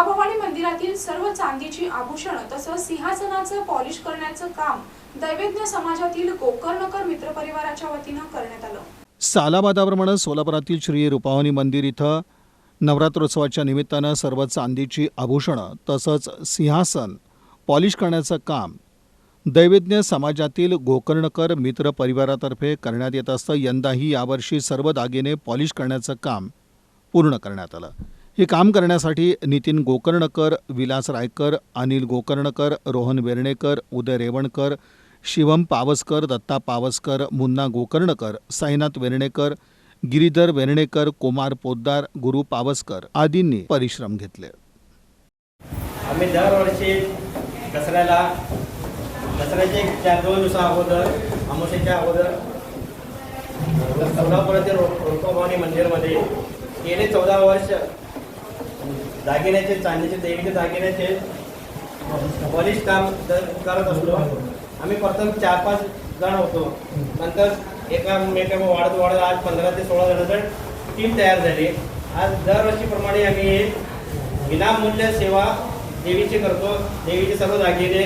रोपाभवानी मंदिरातील सर्व चांदीची आभूषण तसंच सिंहासनाचं पॉलिश करण्याचं काम दैवेज्ञ समाजातील गोकर्णकर मित्र परिवाराच्या वतीनं करण्यात आलं. सालाबादाप्रमाणे सोलापुरातील श्री रुपावणी मंदिर इथं नवरात्रोत्सवाच्या निमित्तानं सर्व चांदीची आभूषणं तसंच सिंहासन पॉलिश करण्याचं काम दैवेज्ञ समाजातील गोकर्णकर मित्र परिवारातर्फे करण्यात येत असतं. यंदाही यावर्षी सर्व दागिने पॉलिश करण्याचं काम पूर्ण करण्यात आलं. हे काम करण्यासाठी नितीन गोकर्णकर विलास रायकर अनिल गोकर्णकर रोहन वेर्णेकर उदय रेवणकर शिवम पावसकर दत्ता पावसकर मुन्ना गोकर्णकर साईनाथ वेर्णेकर गिरीधर वेर्णेकर कुमार पोद्दार गुरु पावसकर आदींनी परिश्रम घेतले. आम्ही दरवर्षी दसऱ्याला दसऱ्याचे चार दोन दिवसा अगोदर अमावस्येच्या अगोदर सोलापुरातील रोकोभवानी मंदिरमध्ये गेले चौदा वर्ष. दागिन्याचे चांदीचे देवीचे दागिन्याचे पॉलिश काम करत असलो आम्ही प्रथम चार पाच जण होतो. नंतर एका मेका वाढत वाढत आज पंधरा ते सोळा जणांचं टीम तयार झाली. आज दरवर्षीप्रमाणे आम्ही हे विनामूल्य सेवा देवीची करतो. देवीचे सर्व दागिने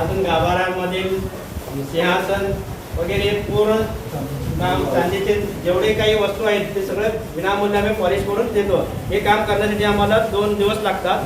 अजून गाभाऱ्यामध्ये सिंहासन वगैरे पूर्ण काम चांदीचे जेवढे काही वस्तू आहेत ते सगळं विनामूल्य आम्ही पॉलिश करून देतो. हे काम करण्यासाठी आम्हाला दोन दिवस लागतात.